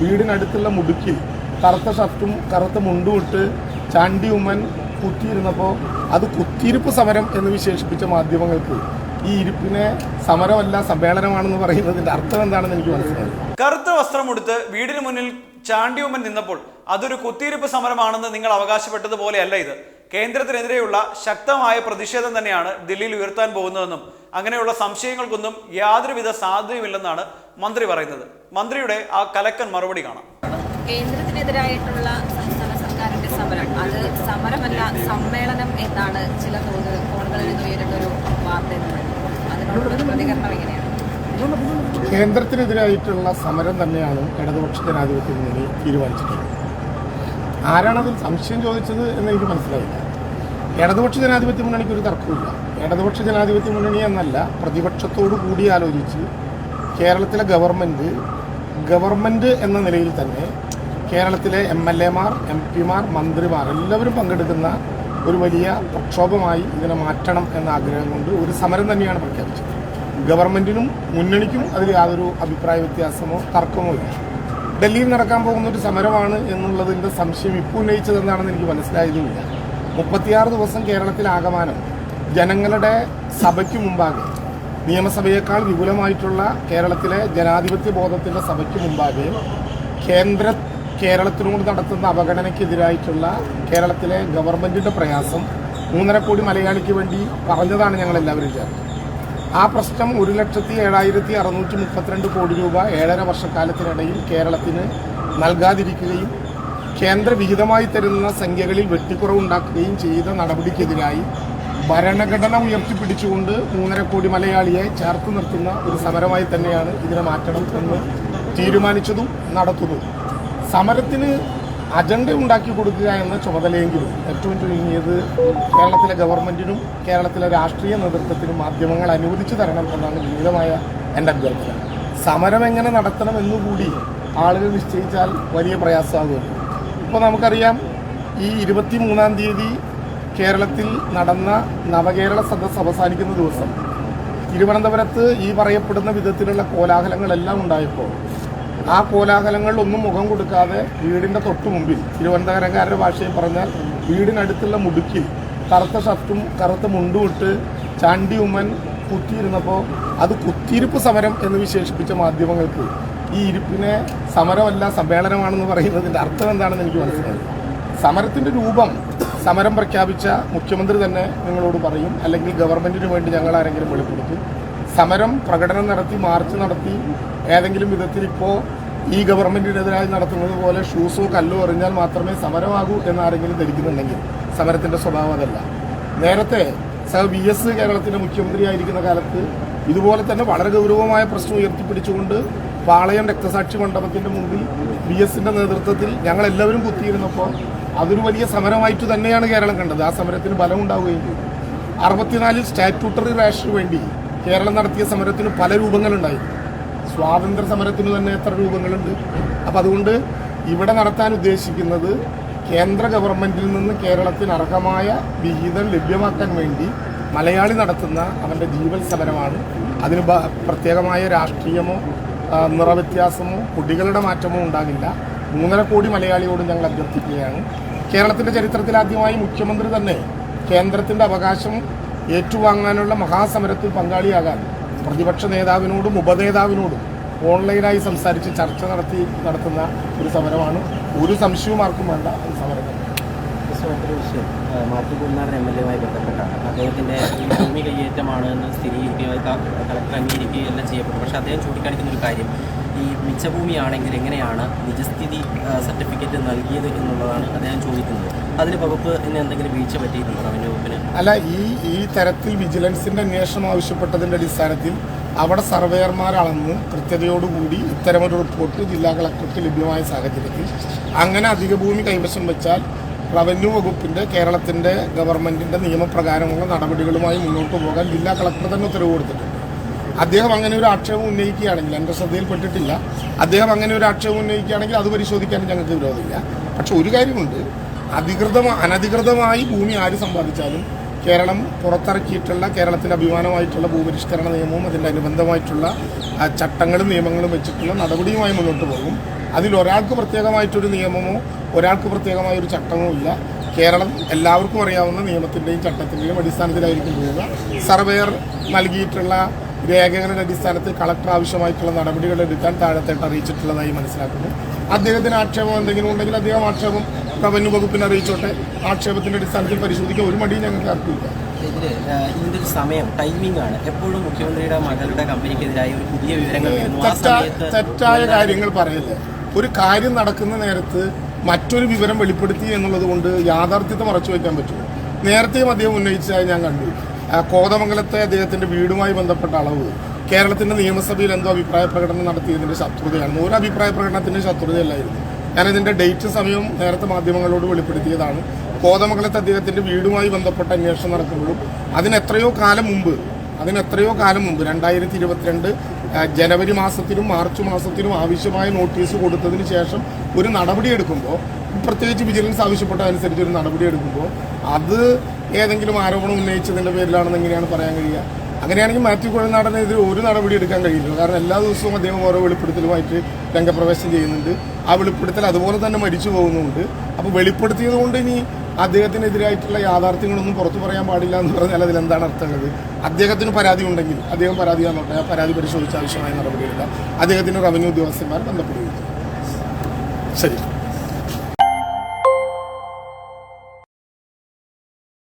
വീടിനടുത്തുള്ള മുടുക്കിൽ കറുത്ത ഷർട്ടും കറുത്ത മുണ്ടും ഇട്ട് ചാണ്ടി ഉമ്മൻ കുത്തിയിരുന്നപ്പോൾ അത് കുത്തിയിരിപ്പ് സമരം എന്ന് വിശേഷിപ്പിച്ച മാധ്യമങ്ങൾക്ക് ഈ ഇരിപ്പിനെ സമരമല്ല സമ്മേളനമാണെന്ന് പറയുന്നതിന്റെ അർത്ഥം എന്താണെന്ന് എനിക്ക് മനസ്സിലായി. കറുത്ത വസ്ത്രമുടുത്ത് വീടിന് മുന്നിൽ ചാണ്ടി ഉമ്മൻ നിന്നപ്പോൾ അതൊരു കുത്തിയിരിപ്പ് സമരമാണെന്ന് നിങ്ങൾ അവകാശപ്പെട്ടതുപോലെയല്ല ഇത്. കേന്ദ്രത്തിനെതിരെയുള്ള ശക്തമായ പ്രതിഷേധം തന്നെയാണ് ദില്ലിയിൽ ഉയർത്താൻ പോകുന്നതെന്നും അങ്ങനെയുള്ള സംശയങ്ങൾക്കൊന്നും യാതൊരുവിധ സാധ്യതയുമില്ലെന്നാണ് മന്ത്രി പറയുന്നത്. മന്ത്രിയുടെ ആ കലക്കൻ മറുപടി കാണാം. കേന്ദ്രത്തിനെതിരായിട്ടുള്ള സംസ്ഥാന സർക്കാരിന്റെ സമരം അത് സമരമല്ല സമ്മേളനം എന്നാണ് ചില തോത് കോണുകളിൽ നിന്ന് ഉയരുന്ന ഒരു വാർത്ത എന്ന് പറയുന്നത്. അതിനോടുള്ള പ്രതികരണം എങ്ങനെയാണ്? കേന്ദ്രത്തിനെതിരായിട്ടുള്ള സമരം തന്നെയാണ് ഇടതുപക്ഷ ജനാധിപത്യ മുന്നണി തീരുമാനിച്ചിട്ടുള്ളത്. ആരാണതിൽ സംശയം ചോദിച്ചത് എന്ന് എനിക്ക് മനസ്സിലായില്ല. ഇടതുപക്ഷ ജനാധിപത്യ മുന്നണിക്ക് ഒരു തർക്കമില്ല ഇടതുപക്ഷ ജനാധിപത്യ മുന്നണി എന്നല്ല പ്രതിപക്ഷത്തോടു കൂടി ആലോചിച്ച് കേരളത്തിലെ ഗവൺമെന്റ് ഗവൺമെന്റ് എന്ന നിലയിൽ തന്നെ കേരളത്തിലെ എം എൽ എമാർ എം പിമാർ മന്ത്രിമാർ എല്ലാവരും പങ്കെടുക്കുന്ന ഒരു വലിയ പ്രക്ഷോഭമായി ഇതിനെ മാറ്റണം എന്ന ആഗ്രഹം കൊണ്ട് ഒരു സമരം തന്നെയാണ് പ്രഖ്യാപിച്ചത്. ഗവൺമെന്റിനും മുന്നണിക്കും അതിൽ യാതൊരു അഭിപ്രായ വ്യത്യാസമോ തർക്കമോ ഇല്ല. ഡൽഹിയിൽ നടക്കാൻ പോകുന്ന ഒരു സമരമാണ് എന്നുള്ളതിന്റെ സംശയം ഇപ്പോൾ ഉന്നയിച്ചതെന്നാണെന്ന് എനിക്ക് മനസ്സിലായതുമില്ല. മുപ്പത്തിയാറ് ദിവസം കേരളത്തിൽ ആകമാനം ജനങ്ങളുടെ സഭയ്ക്ക് മുമ്പാകെ നിയമസഭയേക്കാൾ വിപുലമായിട്ടുള്ള കേരളത്തിലെ ജനാധിപത്യ ബോധത്തിന്റെ സഭയ്ക്ക് മുമ്പാകെ കേന്ദ്ര കേരളത്തിനോട് നടത്തുന്ന അവഗണനയ്ക്കെതിരായിട്ടുള്ള കേരളത്തിലെ ഗവൺമെന്റിന്റെ പ്രയാസം മൂന്നര കോടി മലയാളിക്ക് വേണ്ടി പറഞ്ഞതാണ് ഞങ്ങൾ എല്ലാവരും ആ പ്രശ്നം ഒരു ലക്ഷത്തി ഏഴായിരത്തി അറുന്നൂറ്റി മുപ്പത്തിരണ്ട് കോടി രൂപ ഏഴര വർഷക്കാലത്തിനിടയിൽ കേരളത്തിന് നൽകാതിരിക്കുകയും കേന്ദ്ര വിഹിതമായി തരുന്ന സംഖ്യകളിൽ വെട്ടിക്കുറവുണ്ടാക്കുകയും ചെയ്ത നടപടിക്കെതിരായി ഭരണഘടന ഉയർത്തിപ്പിടിച്ചുകൊണ്ട് മൂന്നര കോടി മലയാളിയെ ചേർത്ത് നിർത്തുന്ന ഒരു സമരമായി തന്നെയാണ് ഇതിനെ മാറ്റണം എന്ന് തീരുമാനിച്ചതും നടത്തുന്നതും സമരത്തിന് അജണ്ട ഉണ്ടാക്കി കൊടുക്കുക എന്ന ചുമതലയെങ്കിലും ഏറ്റവും ചുരുങ്ങിയത് കേരളത്തിലെ ഗവൺമെന്റിനും കേരളത്തിലെ രാഷ്ട്രീയ നേതൃത്വത്തിനും മാധ്യമങ്ങൾ അനുവദിച്ചു തരണം എന്നാണ് വിനീതമായ എന്റെ അഭ്യർത്ഥന. സമരം എങ്ങനെ നടത്തണം എന്നുകൂടി ആളുകൾ നിശ്ചയിച്ചാൽ വലിയ പ്രയാസമാകുമല്ലോ ഇപ്പോൾ നമുക്കറിയാം ഈ ഇരുപത്തി മൂന്നാം തീയതി കേരളത്തിൽ നടന്ന നവകേരള സദസ് അവസാനിക്കുന്ന ദിവസം. തിരുവനന്തപുരത്ത് ഈ പറയപ്പെടുന്ന വിധത്തിലുള്ള കോലാഹലങ്ങളെല്ലാം ഉണ്ടായപ്പോൾ ആ കോലാഹലങ്ങളിലൊന്നും മുഖം കൊടുക്കാതെ വീടിന്റെ തൊട്ടു മുമ്പിൽ തിരുവനന്തപുരംകാരുടെ ഭാഷയിൽ പറഞ്ഞാൽ വീടിനടുത്തുള്ള മുടുക്കിൽ കറുത്ത ഷർട്ടും കറുത്ത മുണ്ടും ഇട്ട് ചാണ്ടി ഉമ്മൻ കുത്തിയിരുന്നപ്പോൾ അത് കുത്തിയിരിപ്പ് സമരം എന്ന് വിശേഷിപ്പിച്ച മാധ്യമങ്ങൾക്ക് ഈ ഇരിപ്പിനെ സമരമല്ല സമ്മേളനമാണെന്ന് പറയുന്നതിന്റെ അർത്ഥം എന്താണെന്ന് എനിക്ക് മനസ്സിലായി. സമരത്തിന്റെ രൂപം സമരം പ്രഖ്യാപിച്ച മുഖ്യമന്ത്രി തന്നെ നിങ്ങളോട് പറയും അല്ലെങ്കിൽ ഗവൺമെന്റിന് വേണ്ടി ഞങ്ങൾ ആരെങ്കിലും വെളിപ്പെടുത്തും. സമരം പ്രകടനം നടത്തി മാർച്ച് നടത്തി ഏതെങ്കിലും വിധത്തിൽ ഇപ്പോൾ ഈ ഗവൺമെന്റിനെതിരായി നടത്തുന്നത് പോലെ ഷൂസോ കല്ലോ എറിഞ്ഞാൽ മാത്രമേ സമരമാകൂ എന്നാരെങ്കിലും ധരിക്കുന്നുണ്ടെങ്കിൽ സമരത്തിന്റെ സ്വഭാവം അതല്ല. നേരത്തെ സർ വി എസ് കേരളത്തിന്റെ മുഖ്യമന്ത്രിയായിരിക്കുന്ന കാലത്ത് ഇതുപോലെ തന്നെ വളരെ ഗൗരവമായ പ്രശ്നം ഉയർത്തിപ്പിടിച്ചുകൊണ്ട് പാളയം രക്തസാക്ഷി മണ്ഡപത്തിന്റെ മുമ്പിൽ വി എസിന്റെ നേതൃത്വത്തിൽ ഞങ്ങൾ എല്ലാവരും കുത്തിയിരുന്നപ്പോൾ അതൊരു വലിയ സമരമായിട്ട് തന്നെയാണ് കേരളം കണ്ടത്. ആ സമരത്തിന് ബലം ഉണ്ടാവുകയും ചെയ്തു. അറുപത്തിനാലിൽ സ്റ്റാറ്റ്യൂട്ടറി റേഷന് വേണ്ടി കേരളം നടത്തിയ സമരത്തിന് പല രൂപങ്ങളുണ്ടായി. സ്വാതന്ത്ര്യ സമരത്തിന് തന്നെ എത്ര രൂപങ്ങളുണ്ട്. അപ്പം അതുകൊണ്ട് ഇവിടെ നടത്താൻ ഉദ്ദേശിക്കുന്നത് കേന്ദ്ര ഗവൺമെന്റിൽ നിന്ന് കേരളത്തിന് അർഹമായ വിഹിതം ലഭ്യമാക്കാൻ വേണ്ടി മലയാളി നടത്തുന്ന അവന്റെ ജീവൽ സമരമാണ്. അതിന് പ്രത്യേകമായ രാഷ്ട്രീയമോ നിറവ്യത്യാസമോ കുട്ടികളുടെ മാറ്റമോ ഉണ്ടാകില്ല. മൂന്നര കോടി മലയാളിയോട് ഞങ്ങൾ അഭ്യർത്ഥിക്കുകയാണ്. കേരളത്തിന്റെ ചരിത്രത്തിൽ ആദ്യമായി മുഖ്യമന്ത്രി തന്നെ കേന്ദ്രത്തിന്റെ അവകാശം ഏറ്റുവാങ്ങാനുള്ള മഹാസമരത്തിൽ പങ്കാളിയാകാൻ പ്രതിപക്ഷ നേതാവിനോടും ഉപനേതാവിനോടും ഓൺലൈനായി സംസാരിച്ച് ചർച്ച നടത്തി നടത്തുന്ന ഒരു സമരമാണ്. ഒരു സംശയവും ആർക്കും വേണ്ട ഒരു സമരം വിഷയം. ഭൂമി കയ്യേറ്റമാണ് എന്ന് സ്ഥിരീകരിക്കുകയും കളക്ടർ അംഗീകരിക്കുകയും എല്ലാം ചെയ്യപ്പെട്ടു. പക്ഷേ അദ്ദേഹം ചൂണ്ടിക്കാണിക്കുന്ന ഒരു കാര്യം ഈ മിച്ചഭൂമിയാണെങ്കിൽ എങ്ങനെയാണ് നിജസ്ഥിതി സർട്ടിഫിക്കറ്റ് നൽകിയത് എന്നുള്ളതാണ് അദ്ദേഹം ചോദിക്കുന്നത്. അതിന് വകുപ്പ് ഇന്ന് എന്തെങ്കിലും വീഴ്ച പറ്റിയിട്ടുണ്ടോ റവന്യൂ വകുപ്പിന്? അല്ല ഈ ഈ തരത്തിൽ വിജിലൻസിന്റെ അന്വേഷണം ആവശ്യപ്പെട്ടതിന്റെ അടിസ്ഥാനത്തിൽ അവിടെ സർവേയർമാർ അളന്ന്. കൃത്യതയോടുകൂടി ഇത്തരമൊരു റിപ്പോർട്ട് ജില്ലാ കളക്ടർക്ക് ലഭ്യമായ സാഹചര്യത്തിൽ. അങ്ങനെ അധിക ഭൂമി കൈവശം വെച്ചാൽ റവന്യൂ വകുപ്പിന്റെ കേരളത്തിന്റെ ഗവൺമെന്റിന്റെ നിയമപ്രകാരമുള്ള നടപടികളുമായി മുന്നോട്ട് പോകാൻ ജില്ലാ കളക്ടർ തന്നെ ഉത്തരവ് കൊടുത്തിട്ടുണ്ട്. അദ്ദേഹം അങ്ങനെ ഒരു ആക്ഷേപം ഉന്നയിക്കുകയാണെങ്കിൽ എന്റെ ശ്രദ്ധയിൽപ്പെട്ടിട്ടില്ല. അദ്ദേഹം അങ്ങനെ ഒരു ആക്ഷേപം ഉന്നയിക്കുകയാണെങ്കിൽ അത് പരിശോധിക്കാൻ ഞങ്ങൾക്ക് വിരോധമില്ല. പക്ഷെ ഒരു കാര്യമുണ്ട്. അധികൃതം അനധികൃതമായി ഭൂമി ആര് സമ്പാദിച്ചാലും കേരളം പുറത്തിറക്കിയിട്ടുള്ള കേരളത്തിന്റെ അഭിമാനമായിട്ടുള്ള ഭൂപരിഷ്കരണ നിയമവും അതിന്റെ അനുബന്ധമായിട്ടുള്ള ചട്ടങ്ങളും നിയമങ്ങളും വെച്ചിട്ടുള്ള നടപടിയുമായി മുന്നോട്ട് പോകും. അതിൽ ഒരാൾക്ക് പ്രത്യേകമായിട്ടൊരു നിയമമോ ഒരാൾക്ക് പ്രത്യേകമായ ഒരു ചട്ടമോ ഇല്ല. കേരളം എല്ലാവർക്കും അറിയാവുന്ന നിയമത്തിന്റെയും ചട്ടത്തിന്റെയും അടിസ്ഥാനത്തിലായിരിക്കും പോവുക. സർവേയർ നൽകിയിട്ടുള്ള രേഖകളുടെ അടിസ്ഥാനത്തിൽ കളക്ടർ ആവശ്യമായിട്ടുള്ള നടപടികൾ എടുക്കാൻ താഴത്തേട്ട് അറിയിച്ചിട്ടുള്ളതായി മനസ്സിലാക്കുന്നു. അദ്ദേഹത്തിന് ആക്ഷേപം എന്തെങ്കിലും ഉണ്ടെങ്കിൽ അദ്ദേഹം ആക്ഷേപം റവന്യൂ വകുപ്പിനെ അറിയിച്ചോട്ടെ. ആക്ഷേപത്തിന്റെ അടിസ്ഥാനത്തിൽ പരിശോധിക്കാൻ ഒരു മടിയും ഞങ്ങൾക്ക് ആർക്കില്ല ഇതിന്റെ ഒരു സമയം ടൈമിംഗ് ആണ്. എപ്പോഴും മുഖ്യമന്ത്രിയുടെ മകളുടെ കമ്പനിക്കെതിരായ ഒരു പുതിയ വിവരങ്ങൾ തെറ്റായ കാര്യങ്ങൾ പറയല്ലേ. ഒരു കാര്യം നടക്കുന്ന നേരത്ത് മറ്റൊരു വിവരം വെളിപ്പെടുത്തി എന്നുള്ളത് കൊണ്ട് യാഥാർത്ഥ്യത്തെ മറച്ചു വയ്ക്കാൻ പറ്റുമോ? നേരത്തെയും അദ്ദേഹം ഉന്നയിച്ചതായി ഞാൻ കണ്ടു. കോതമംഗലത്തെ അദ്ദേഹത്തിന്റെ വീടുമായി ബന്ധപ്പെട്ട അളവ് കേരളത്തിന്റെ നിയമസഭയിൽ എന്തോ അഭിപ്രായ പ്രകടനം നടത്തിയതിന്റെ ശത്രുതയാണ്. ഒരു അഭിപ്രായ പ്രകടനത്തിന്റെ ശത്രുതയല്ലായിരുന്നു. ഞാനതിന്റെ ഡേറ്റ് സമയവും നേരത്തെ മാധ്യമങ്ങളോട് വെളിപ്പെടുത്തിയതാണ്. കോതമംഗലത്ത് അദ്ദേഹത്തിന്റെ വീടുമായി ബന്ധപ്പെട്ട അന്വേഷണം നടക്കുമ്പോഴും അതിനെത്രയോ കാലം മുമ്പ് അതിനെത്രയോ കാലം മുമ്പ് രണ്ടായിരത്തി ഇരുപത്തിരണ്ട് ജനുവരി മാസത്തിലും മാർച്ച് മാസത്തിലും ആവശ്യമായ നോട്ടീസ് കൊടുത്തതിന് ശേഷം ഒരു നടപടി എടുക്കുമ്പോൾ പ്രത്യേകിച്ച് വിജിലൻസ് ആവശ്യപ്പെട്ടതനുസരിച്ച് ഒരു നടപടി എടുക്കുമ്പോൾ അത് ഏതെങ്കിലും ആരോപണം ഉന്നയിച്ചതിന്റെ പേരിലാണെന്ന് എങ്ങനെയാണ് പറയാൻ കഴിയുക? അങ്ങനെയാണെങ്കിൽ മാത്യു കുഴൽനാടനെതിരെ ഒരു നടപടി എടുക്കാൻ കഴിയില്ല. കാരണം എല്ലാ ദിവസവും അദ്ദേഹം ഓരോ വെളിപ്പെടുത്തലുമായിട്ട് രംഗപ്രവേശം ചെയ്യുന്നുണ്ട്. ആ വെളിപ്പെടുത്തൽ അതുപോലെ തന്നെ മരിച്ചു പോകുന്നുണ്ട്. അപ്പോൾ വെളിപ്പെടുത്തിയത് കൊണ്ട് ഇനി അദ്ദേഹത്തിനെതിരായിട്ടുള്ള യാഥാർത്ഥ്യങ്ങളൊന്നും പുറത്തു പറയാൻ പാടില്ല എന്ന് പറഞ്ഞാൽ അതിൽ എന്താണ് അർത്ഥമുള്ളത് അദ്ദേഹത്തിന് പരാതി ഉണ്ടെങ്കിൽ അദ്ദേഹം പരാതി തന്നോട്ടെ ആ പരാതി പരിശോധിച്ച് ആവശ്യമായ നടപടിയെടുക്കാം. അദ്ദേഹത്തിന് റവന്യൂ ഉദ്യോഗസ്ഥന്മാർ ബന്ധപ്പെടുകയും ശരി.